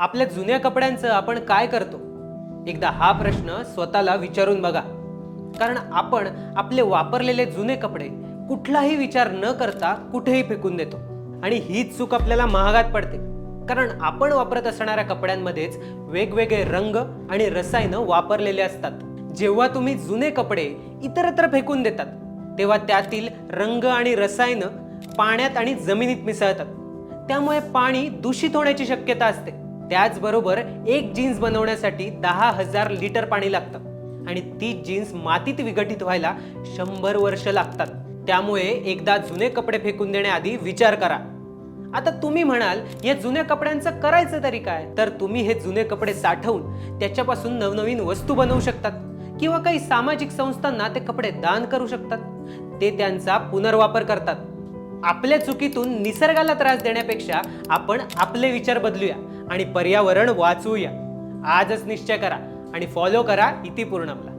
आपल्या जुन्या कपड्यांचं आपण काय करतो? एकदा हा प्रश्न स्वतःला विचारून बघा. कारण आपण आपले वापरलेले जुने कपडे कुठलाही विचार न करता कुठेही फेकून देतो. आणि हीच चूक आपल्याला महागात पडते. कारण आपण वापरत असणाऱ्या कपड्यांमध्येच वेगवेगळे रंग आणि रसायनं वापरलेले असतात. जेव्हा तुम्ही जुने कपडे इतरत्र फेकून देतात तेव्हा त्यातील रंग आणि रसायनं पाण्यात आणि जमिनीत मिसळतात. त्यामुळे पाणी दूषित होण्याची शक्यता असते. त्याचबरोबर एक जीन्स बनवण्यासाठी दहा हजार लिटर पाणी लागतं. आणि ती जीन्स मातीत विघटित व्हायला शंभर वर्ष लागतात. त्यामुळे एकदा जुने कपडे फेकून देण्याआधी विचार करा. आता तुम्ही म्हणाल या जुन्या कपड्यांचं करायचं तरी काय? तर तुम्ही हे जुने कपडे साठवून त्याच्यापासून नवनवीन वस्तू बनवू शकतात. किंवा काही सामाजिक संस्थांना ते कपडे दान करू शकतात. ते त्यांचा पुनर्वापर करतात. आपल्या चुकीतून निसर्गाला त्रास देण्यापेक्षा आपण आपले विचार बदलूया. आणि पर्यावरण वाचवूया आजच निश्चय करा आणि फॉलो करा इतिपूर्णमला.